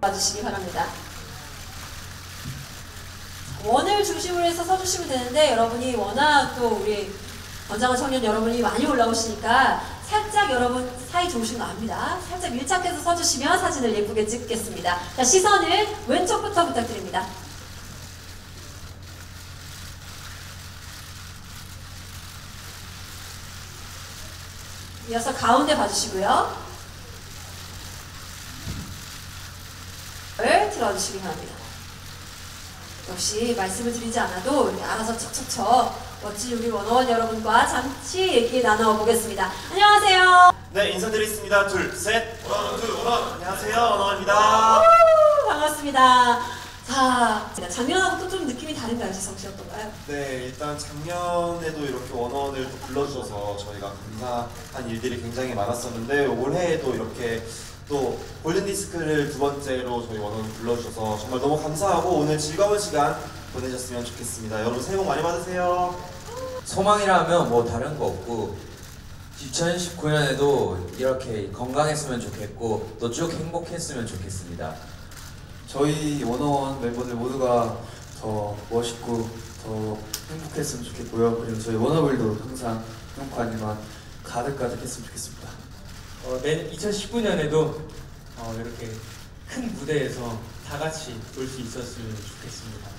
봐주시기 바랍니다. 원을 중심으로 해서 서주시면 되는데 여러분이 워낙 또 우리 건장한 청년 여러분이 많이 올라오시니까 살짝 여러분 사이 좋으신 거 압니다. 살짝 밀착해서 서주시면 사진을 예쁘게 찍겠습니다. 자 시선을 왼쪽부터 부탁드립니다. 이어서 가운데 봐주시고요. 을 틀어주시기 바랍니다. 역시 말씀을 드리지 않아도 알아서 척척척 멋진 우리 원어원 여러분과 잠시 얘기 나눠보겠습니다. 안녕하세요. 네, 인사드리겠습니다. 둘, 셋. 원원, 둘, 원원. 안녕하세요, 원원입니다. 우, 반갑습니다. 자, 작년하고 좀 느낌이 다른가요, 지성 씨 어떤가요? 네, 일단 작년에도 이렇게 원원을 또 불러주셔서 저희가 감사한 일들이 굉장히 많았었는데 올해에도 이렇게 또 골든디스크를 두 번째로 저희 원원을 불러주셔서 정말 너무 감사하고 오늘 즐거운 시간 보내셨으면 좋겠습니다. 여러분 새해 복 많이 받으세요. 소망이라면 뭐 다른 거 없고 2019년에도 이렇게 건강했으면 좋겠고 또 쭉 행복했으면 좋겠습니다. 저희 원어원 멤버들 모두가 더 멋있고 더 행복했으면 좋겠고요. 그리고 저희 워너블도 항상 행복하지만 가득가득 했으면 좋겠습니다. 어, 내 2019년에도 어, 이렇게 큰 무대에서 다 같이 볼 수 있었으면 좋겠습니다.